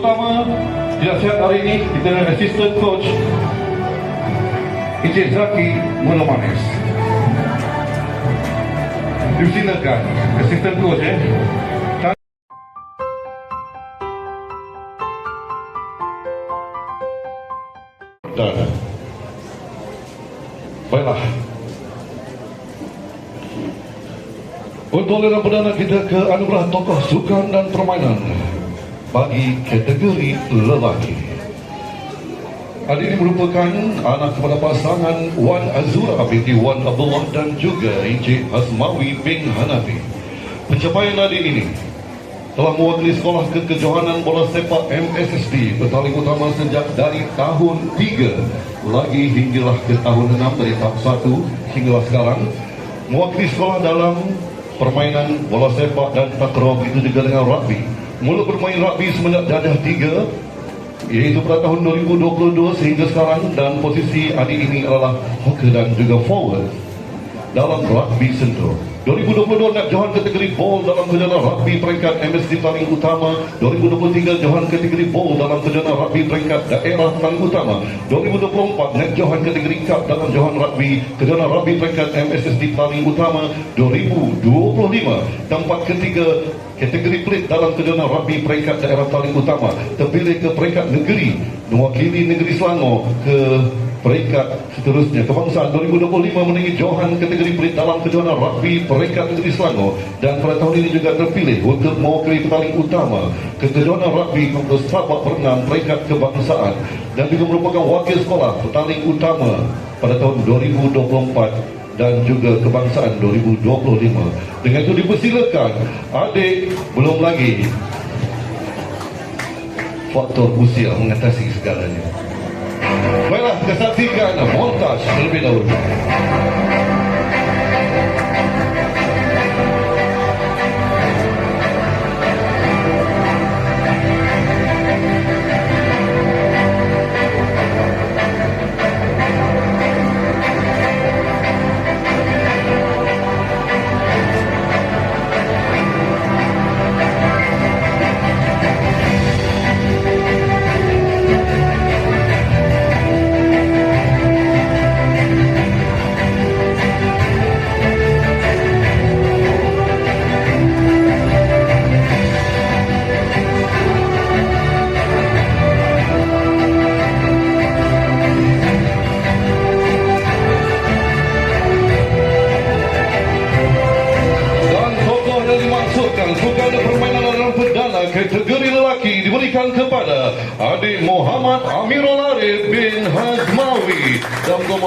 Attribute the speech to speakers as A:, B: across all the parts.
A: utama tidak sihat hari ini kita dengan assistant coach Encik Zaki Mula Manis. Dipersilakan assistant coach eh. Baiklah Untuk aliran perdana kita ke anugerah tokoh sukan dan permainan Bagi kategori lelaki. Hari ini merupakan anak kepada pasangan Wan Azura binti Wan Abdullah dan juga Encik Hasmawi bin Hanafi. Pencapaian hari ini telah mewakili sekolah kekejohanan bola sepak MSSD bertanding utama sejak dari tahun 3 lagi hinggalah ke tahun 6 dari tahap 1 hinggalah sekarang mewakili sekolah dalam permainan bola sepak dan takraw itu juga dengan rugby mula bermain rugby semenjak darjah 3 iaitu pada tahun 2022 sehingga sekarang dan posisi adik ini adalah hooker dan juga forward dalam rugby sentuh. 2022 nak Johan kategori ball dalam kejohanan rugby peringkat MSD paling utama. 2023 Johan kategori ball dalam kejohanan rugby peringkat daerah paling utama. 2024 nak Johan kategori cup dalam Johan rugby kejohanan rugby peringkat MSSD paling utama. 2025 tempat ketiga kategori pelit dalam kejohanan rugby peringkat daerah paling utama. Terpilih ke peringkat negeri mewakili negeri Selangor ke peringkat seterusnya. Kebangsaan 2025 menanggi Johan kategori pelit dalam kejohanan rugby peringkat negeri Selangor dan pada tahun ini juga terpilih untuk mewakili paling utama ke kejohanan rugby untuk Sabak berenang peringkat kebangsaan dan juga merupakan wakil sekolah petanding utama pada tahun 2024 dan juga kebangsaan 2025 dengan itu dipersilakan adik belum lagi faktor usia mengatasi segalanya Baiklah, kita saksikan montaj terlebih dahulu. Dan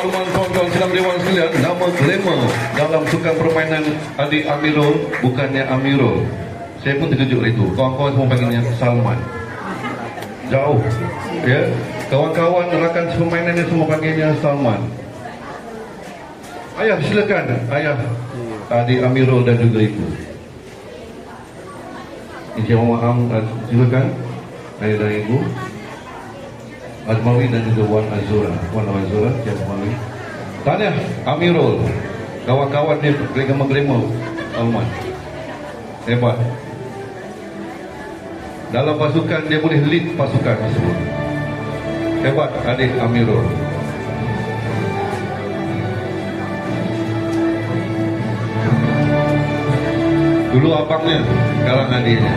A: Kemakluman kawan-kawan sedang Dewan sekalian, nama glamour dalam sukan permainan adik Amirul bukannya Amirul. Saya pun terkejut itu. Kawan-kawan semua panggilnya Salman. Jauh. Ya. Kawan-kawan rakan permainannya semua panggilnya Salman. Ayah silakan. Ayah adik Amirul dan juga ibu. Encik Muhammad Am, eh, silakan. Ayah dan ibu. Azmawi dan juga Wan Azura. Wan Azura, Encik Azmawi. Tahniah Amirul. Kawan-kawan dia gelema-gelema. Salman. Hebat. Dalam pasukan dia boleh lead pasukan tersebut. Hebat adik Amirul. Dulu abangnya, sekarang adiknya.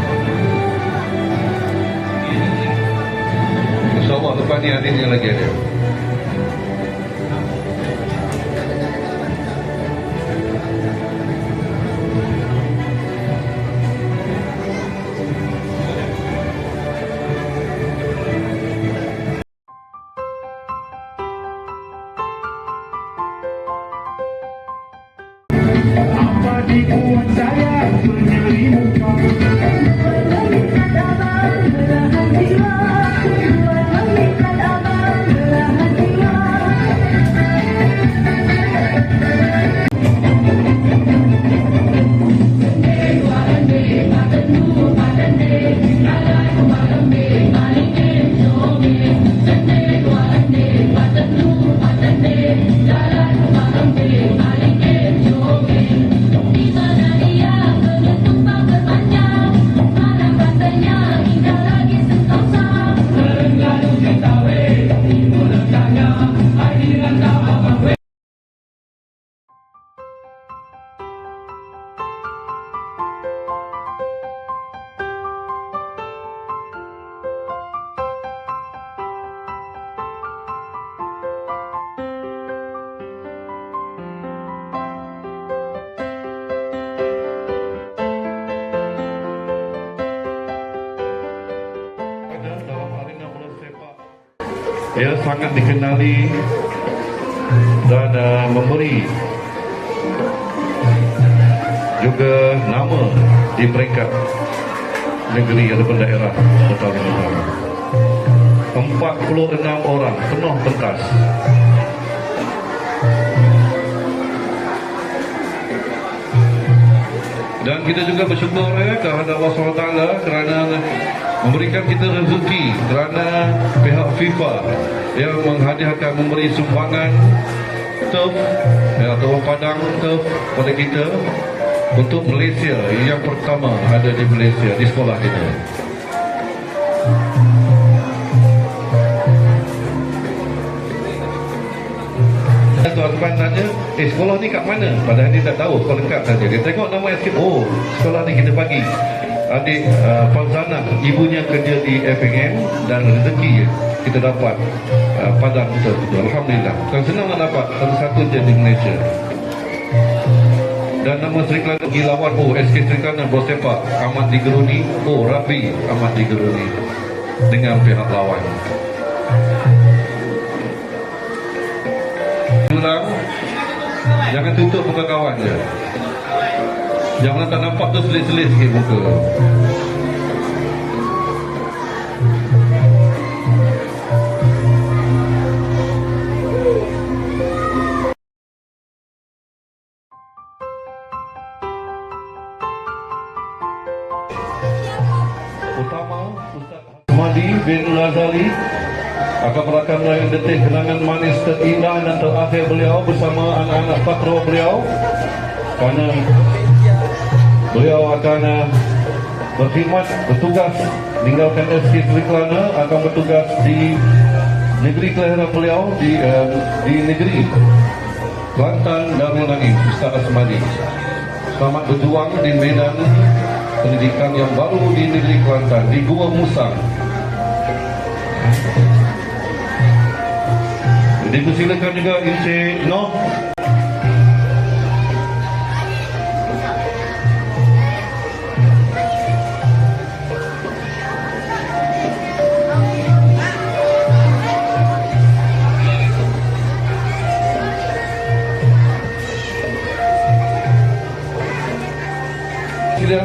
A: Depan ni adiknya lagi ada.
B: Ia
A: sangat dikenali dan uh, memberi juga nama di peringkat negeri ataupun daerah Kota Utara. 46 orang penuh pentas. Dan kita juga bersyukur ya kepada Allah SWT kerana memberikan kita rezeki kerana pihak FIFA yang menghadiahkan memberi sumbangan turf ya, atau padang turf kepada kita untuk Malaysia yang pertama ada di Malaysia di sekolah kita. Tuan-tuan tanya, eh sekolah ni kat mana? Padahal dia tak tahu, sekolah dekat saja. Dia tengok nama escape, oh sekolah ni kita bagi. Adik uh, Fauzana, ibunya kerja di FNM dan rezeki kita dapat uh, padang itu. Alhamdulillah. Bukan senang nak dapat, satu-satu je di Malaysia. Dan nama Sri Kelana Gilawan, oh SK Sri Kelana Bos Sepak, Ahmad Digeruni, oh Rabi Ahmad Digeruni dengan pihak lawan. Ulang Jangan tutup muka kawan je Jangan tak nampak tu selit-selit sikit muka. Akan merakan merayakan detik kenangan manis terindah dan terakhir beliau bersama anak-anak pakro beliau. Kerana beliau akan uh, berkhidmat bertugas meninggalkan SK Sri Kelana akan bertugas di negeri kelahiran beliau di uh, di negeri Kelantan Darul Naim Ustaz Asmadi. Selamat berjuang di medan pendidikan yang baru di negeri Kelantan di Gua Musang Dipersilakan juga Encik Noh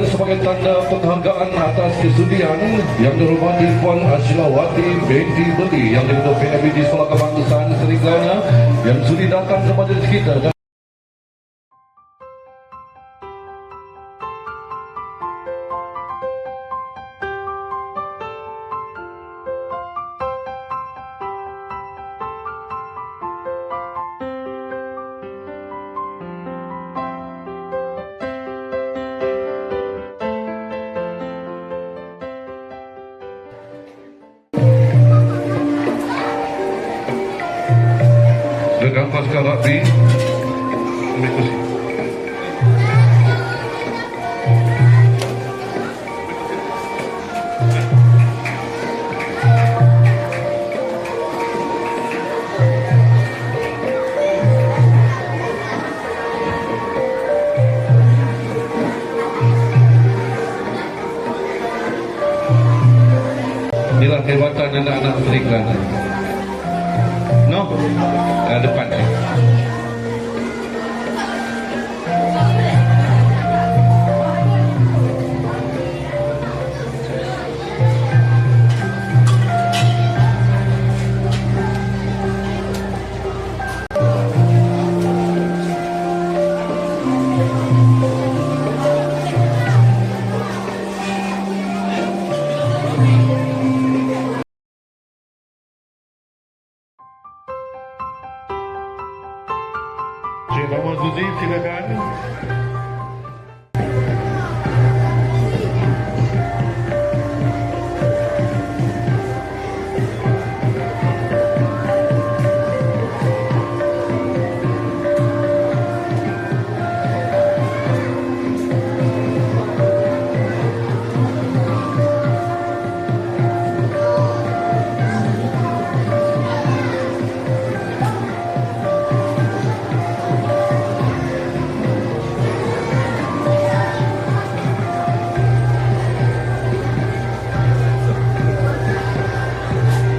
A: sebagai tanda penghargaan atas kesudian yang dihormati Puan Aslawati binti Beli yang dibentuk PMBD Sekolah Kebangsaan Seri yang sudi datang ke majlis kita No, uh, depan ni.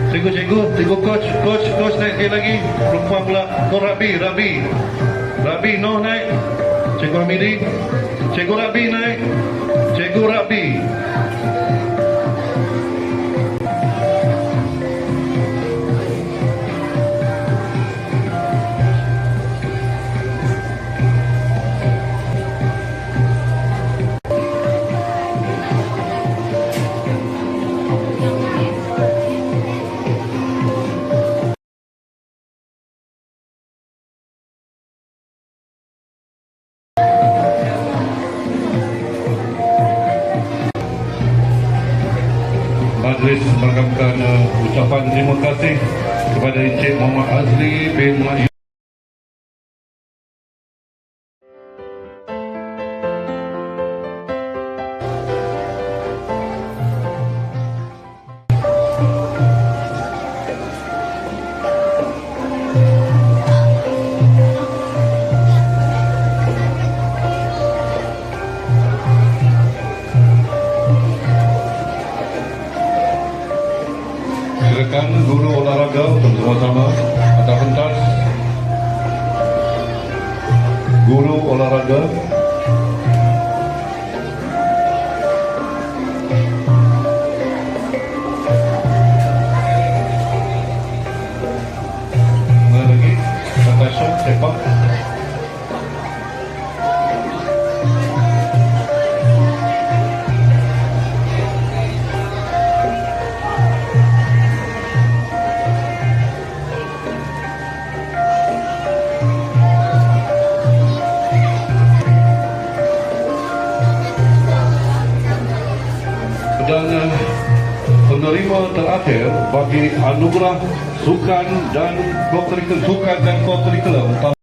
A: Cikgu, cikgu, coach, coach, coach naik sekali lagi. Perempuan pula. Kau Rabi, Rabi. Rabi, no naik. Cikgu Hamidi. Cikgu Rabi naik. Cikgu Rabi. Kepada Encik Muhammad Azli bin Silakan guru olahraga sama-sama atas pentas. Guru olahraga. Terakhir bagi anugerah sukan dan co-curricular sukan dan co-curricular